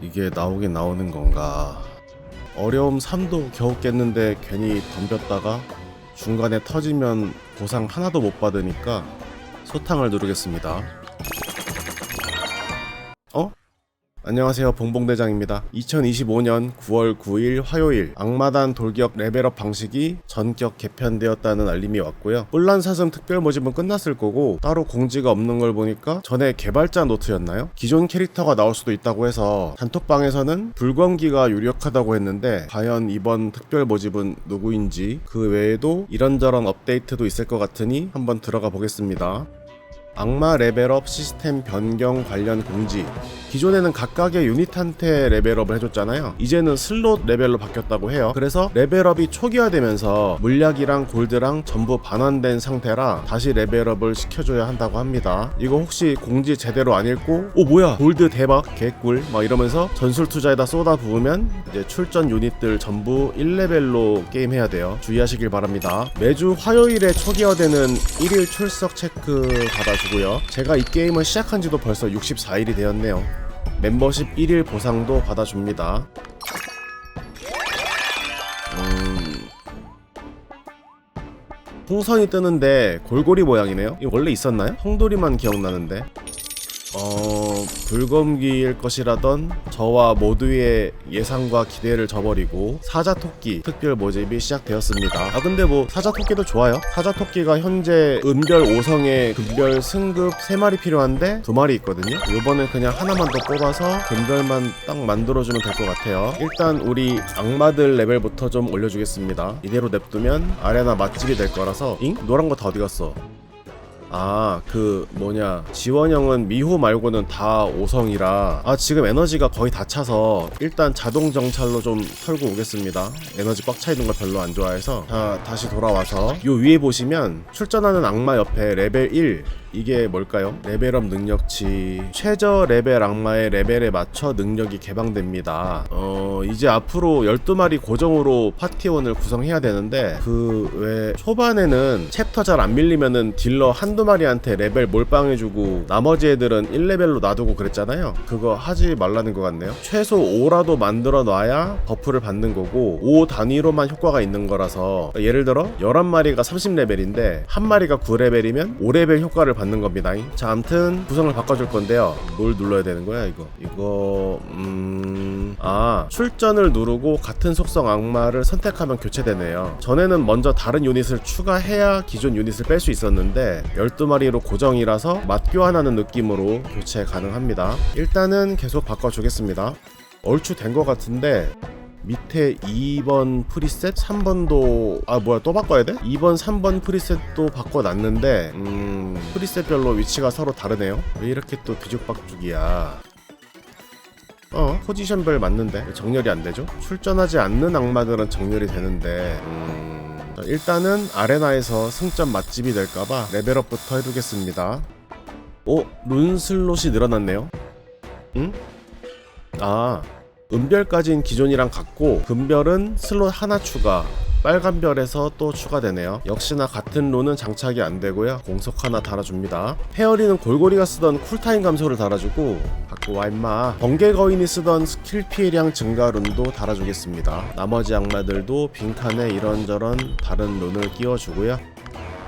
이게 나오긴 나오는 건가? 어려움 3도 겨우 깼는데 괜히 덤볐다가 중간에 터지면 보상 하나도 못 받으니까 소탕을 누르겠습니다 안녕하세요. 봉봉대장입니다. 2025년 9월 9일 화요일 악마단 돌격 레벨업 방식이 전격 개편되었다는 알림이 왔고요. 뿔란사슴 특별 모집은 끝났을 거고 따로 공지가 없는 걸 보니까 전에 개발자 노트였나요? 기존 캐릭터가 나올 수도 있다고 해서 단톡방에서는 불검기가 유력하다고 했는데 과연 이번 특별 모집은 누구인지 그 외에도 이런저런 업데이트도 있을 것 같으니 한번 들어가 보겠습니다. 악마 레벨업 시스템 변경 관련 공지 기존에는 각각의 유닛한테 레벨업을 해줬잖아요. 이제는 슬롯 레벨로 바뀌었다고 해요. 그래서 레벨업이 초기화되면서 물약이랑 골드랑 전부 반환된 상태라 다시 레벨업을 시켜줘야 한다고 합니다. 이거 혹시 공지 제대로 안 읽고 오 뭐야 골드 대박 개꿀 막 이러면서 전술 투자에다 쏟아 부으면 이제 출전 유닛들 전부 1레벨로 게임해야 돼요. 주의하시길 바랍니다. 매주 화요일에 초기화되는 1일 출석 체크 받아주고요. 제가 이 게임을 시작한 지도 벌써 64일이 되었네요 멤버십 1일 보상도 받아줍니다. 음... 풍선이 뜨는데 골고리 모양이네요. 이거 원래 있었나요? 홍돌이만 기억나는데. 어... 불검기일 것이라던 저와 모두의 예상과 기대를 저버리고 사자토끼 특별 모집이 시작되었습니다. 아 근데 뭐 사자토끼도 좋아요. 사자토끼가 현재 은별 5성에 금별 승급 3마리 필요한데 2마리 있거든요. 이번엔 그냥 하나만 더 뽑아서 금별만 딱 만들어주면 될 것 같아요. 일단 우리 악마들 레벨부터 좀 올려주겠습니다. 이대로 냅두면 아레나 맛집이 될 거라서 잉? 노란 거 다 어디 갔어? 아, 그 뭐냐. 지원형은 미호 말고는 다 5성이라. 아 지금 에너지가 거의 다 차서 일단 자동 정찰로 좀 털고 오겠습니다. 에너지 꽉 차 있는 거 별로 안 좋아해서. 자 다시 돌아와서. 요 위에 보시면 출전하는 악마 옆에 레벨 1 이게 뭘까요? 레벨업 능력치 최저 레벨 악마의 레벨에 맞춰 능력이 개방됩니다. 어 이제 앞으로 12마리 고정으로 파티원을 구성해야 되는데 그 왜 초반에는 챕터 잘 안 밀리면은 딜러 한두 마리한테 레벨 몰빵해주고 나머지 애들은 1레벨로 놔두고 그랬잖아요. 그거 하지 말라는 것 같네요. 최소 5라도 만들어 놔야 버프를 받는 거고 5 단위로만 효과가 있는 거라서 예를 들어 11마리가 30레벨인데 한 마리가 9레벨이면 5레벨 효과를 받는 겁니다. 자, 암튼 구성을 바꿔줄 건데요. 뭘 눌러야 되는 거야, 이거? 이거, 음, 아, 출전을 누르고 같은 속성 악마를 선택하면 교체되네요. 전에는 먼저 다른 유닛을 추가해야 기존 유닛을 뺄 수 있었는데 12마리로 고정이라서 맞교환하는 느낌으로 교체 가능합니다. 일단은 계속 바꿔주겠습니다. 얼추 된 것 같은데 밑에 2번 프리셋, 3번도 아 뭐야 또 바꿔야 돼? 2번, 3번 프리셋도 바꿔놨는데 음 프리셋별로 위치가 서로 다르네요. 왜 이렇게 또 뒤죽박죽이야? 어 포지션별 맞는데 왜 정렬이 안 되죠? 출전하지 않는 악마들은 정렬이 되는데 음 자, 일단은 아레나에서 승점 맛집이 될까봐 레벨업부터 해두겠습니다. 오 룬 슬롯이 늘어났네요. 응? 아 은별까진 기존이랑 같고 금별은 슬롯 하나 추가 빨간별에서 또 추가되네요. 역시나 같은 론은 장착이 안 되고요. 공속 하나 달아줍니다. 페어리는 골고리가 쓰던 쿨타임 감소를 달아주고 갖고 와 임마. 번개 거인이 쓰던 스킬 피해량 증가 룬도 달아주겠습니다. 나머지 악마들도 빈칸에 이런저런 다른 룬을 끼워주고요.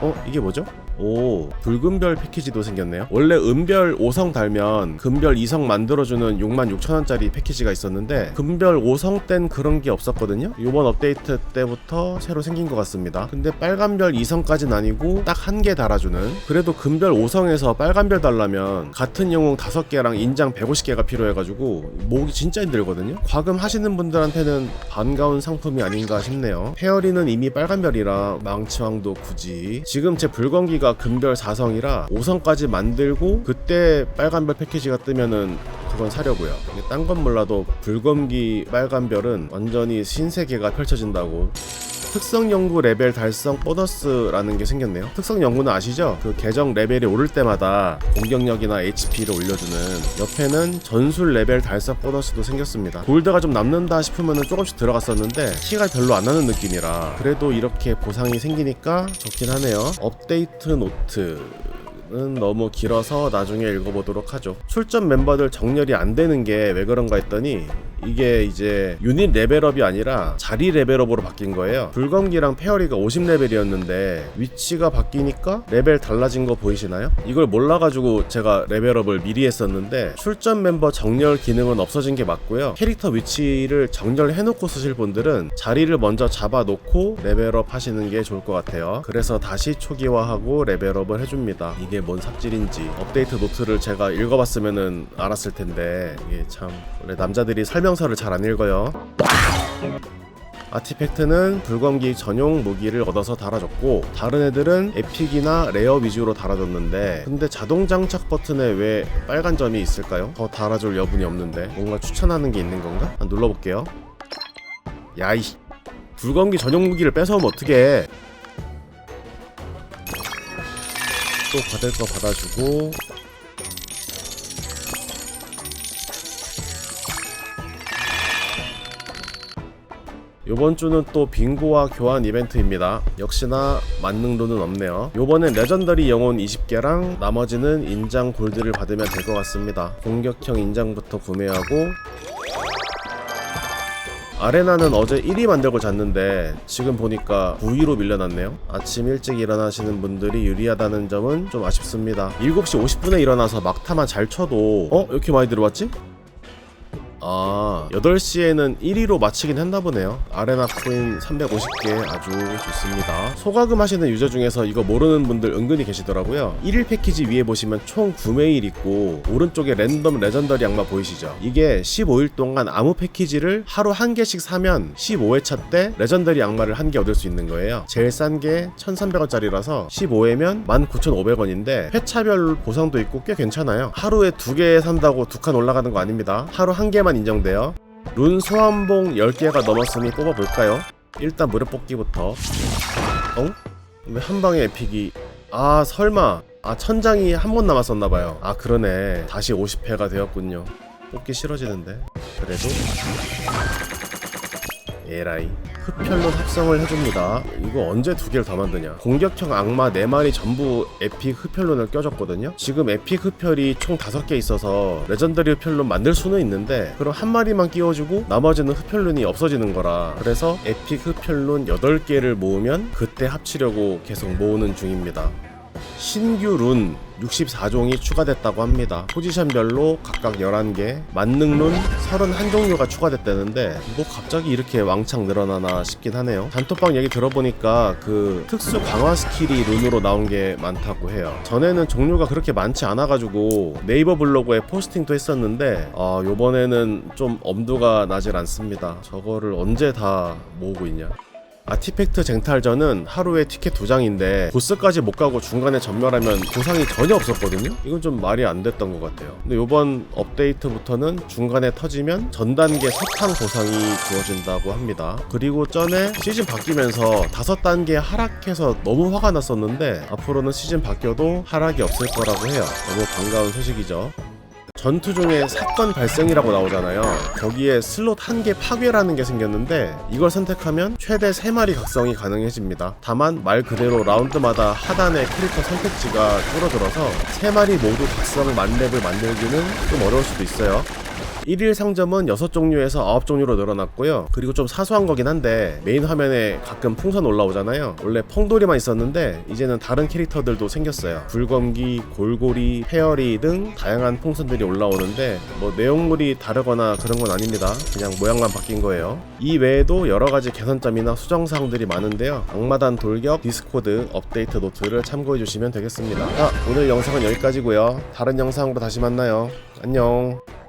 어 이게 뭐죠? 오 붉은별 패키지도 생겼네요. 원래 은별 5성 달면 금별 2성 만들어주는 66,000원짜리 패키지가 있었는데 금별 5성 땐 그런 게 없었거든요. 이번 업데이트 때부터 새로 생긴 것 같습니다. 근데 빨간별 2성까진 아니고 딱 한 개 달아주는 그래도 금별 5성에서 빨간별 달라면 같은 영웅 5개랑 인장 150개가 필요해가지고 모으기 진짜 힘들거든요. 과금 하시는 분들한테는 반가운 상품이 아닌가 싶네요. 페어리는 이미 빨간별이라 망치왕도 굳이. 지금 제 불건기가 금별 4성이라 5성까지 만들고 그때 빨간별 패키지가 뜨면은 그건 사려고요. 딴 건 몰라도 불검기 빨간별은 완전히 신세계가 펼쳐진다고. 특성 연구 레벨 달성 보너스라는 게 생겼네요. 특성 연구는 아시죠? 그 계정 레벨이 오를 때마다 공격력이나 HP를 올려주는 옆에는 전술 레벨 달성 보너스도 생겼습니다. 골드가 좀 남는다 싶으면 조금씩 들어갔었는데 티가 별로 안 나는 느낌이라 그래도 이렇게 보상이 생기니까 좋긴 하네요. 업데이트 노트 은 너무 길어서 나중에 읽어보도록 하죠. 출전 멤버들 정렬이 안 되는 게 왜 그런가 했더니 이게 이제 유닛 레벨업이 아니라 자리 레벨업으로 바뀐 거예요. 불검기랑 페어리가 50레벨이었는데 위치가 바뀌니까 레벨 달라진 거 보이시나요? 이걸 몰라가지고 제가 레벨업을 미리 했었는데 출전 멤버 정렬 기능은 없어진 게 맞고요. 캐릭터 위치를 정렬해놓고 쓰실 분들은 자리를 먼저 잡아놓고 레벨업 하시는 게 좋을 것 같아요. 그래서 다시 초기화하고 레벨업을 해줍니다. 이게 뭔 삽질인지 업데이트 노트를 제가 읽어봤으면은 알았을 텐데 이게 참 원래 남자들이 설명 서를 잘 안 읽어요. 아티팩트는 불검기 전용 무기를 얻어서 달아줬고 다른 애들은 에픽이나 레어 위주로 달아줬는데 근데 자동 장착 버튼에 왜 빨간 점이 있을까요? 더 달아줄 여분이 없는데 뭔가 추천하는 게 있는 건가? 한 눌러볼게요 야이 불검기 전용 무기를 뺏어오면 어떡해 또 받을 거 받아주고 요번 주는 또 빙고와 교환 이벤트입니다. 역시나 만능도는 없네요. 요번엔 레전더리 영혼 20개랑 나머지는 인장 골드를 받으면 될 것 같습니다. 공격형 인장부터 구매하고 아레나는 어제 1위 만들고 잤는데 지금 보니까 9위로 밀려났네요. 아침 일찍 일어나시는 분들이 유리하다는 점은 좀 아쉽습니다. 7시 50분에 일어나서 막타만 잘 쳐도 어? 이렇게 많이 들어왔지? 아, 8시에는 1위로 마치긴 했나 보네요. 아레나 코인 350개 아주 좋습니다. 소가금 하시는 유저 중에서 이거 모르는 분들 은근히 계시더라고요. 1일 패키지 위에 보시면 총 구매일 있고 오른쪽에 랜덤 레전더리 양마 보이시죠? 이게 15일 동안 아무 패키지를 하루 한 개씩 사면 15회차 때 레전더리 양마를 한 개 얻을 수 있는 거예요. 제일 싼 게 1,300원짜리라서 15회면 19,500원인데 회차별 보상도 있고 꽤 괜찮아요. 하루에 두 개 산다고 두 칸 올라가는 거 아닙니다. 하루 한 개만 인정돼요. 룬 소환봉 10개가 넘었으니 뽑아볼까요? 일단 무료 뽑기부터. 어? 왜 한 방에 에픽이? 아 설마. 아 천장이 한 번 남았었나봐요. 아 그러네. 다시 50회가 되었군요. 뽑기 싫어지는데. 그래도 에라이. 흡혈론 합성을 해줍니다. 이거 언제 두 개를 더 만드냐? 공격형 악마 4마리 전부 에픽 흡혈론을 껴줬거든요. 지금 에픽 흡혈이 총 5개 있어서 레전더리 흡혈론 만들 수는 있는데 그럼 한 마리만 끼워주고 나머지는 흡혈론이 없어지는 거라. 그래서 에픽 흡혈론 8개를 모으면 그때 합치려고 계속 모으는 중입니다 신규 룬 64종이 추가됐다고 합니다. 포지션별로 각각 11개, 만능 룬 31종류가 추가됐다는데 뭐 갑자기 이렇게 왕창 늘어나나 싶긴 하네요. 단톡방 얘기 들어보니까 그 특수 강화 스킬이 룬으로 나온 게 많다고 해요. 전에는 종류가 그렇게 많지 않아가지고 네이버 블로그에 포스팅도 했었는데 아 요번에는 좀 엄두가 나질 않습니다. 저거를 언제 다 모으고 있냐. 아티팩트 쟁탈전은 하루에 티켓 두 장인데 보스까지 못 가고 중간에 전멸하면 보상이 전혀 없었거든요. 이건 좀 말이 안 됐던 것 같아요. 근데 이번 업데이트부터는 중간에 터지면 전 단계 석탄 보상이 주어진다고 합니다. 그리고 전에 시즌 바뀌면서 다섯 단계 하락해서 너무 화가 났었는데 앞으로는 시즌 바뀌어도 하락이 없을 거라고 해요. 너무 반가운 소식이죠. 전투 중에 사건 발생이라고 나오잖아요. 거기에 슬롯 한 개 파괴라는 게 생겼는데 이걸 선택하면 최대 3마리 각성이 가능해집니다. 다만 말 그대로 라운드마다 하단에 캐릭터 선택지가 줄어들어서 3마리 모두 각성 만렙을 만들기는 좀 어려울 수도 있어요. 1일 상점은 6종류에서 9종류로 늘어났고요. 그리고 좀 사소한 거긴 한데 메인 화면에 가끔 풍선 올라오잖아요. 원래 펑돌이만 있었는데 이제는 다른 캐릭터들도 생겼어요. 불검기, 골고리, 페어리 등 다양한 풍선들이 올라오는데 뭐 내용물이 다르거나 그런 건 아닙니다. 그냥 모양만 바뀐 거예요. 이 외에도 여러 가지 개선점이나 수정 사항들이 많은데요. 악마단 돌격 디스코드 업데이트 노트를 참고해 주시면 되겠습니다. 자, 오늘 영상은 여기까지고요. 다른 영상으로 다시 만나요. 안녕.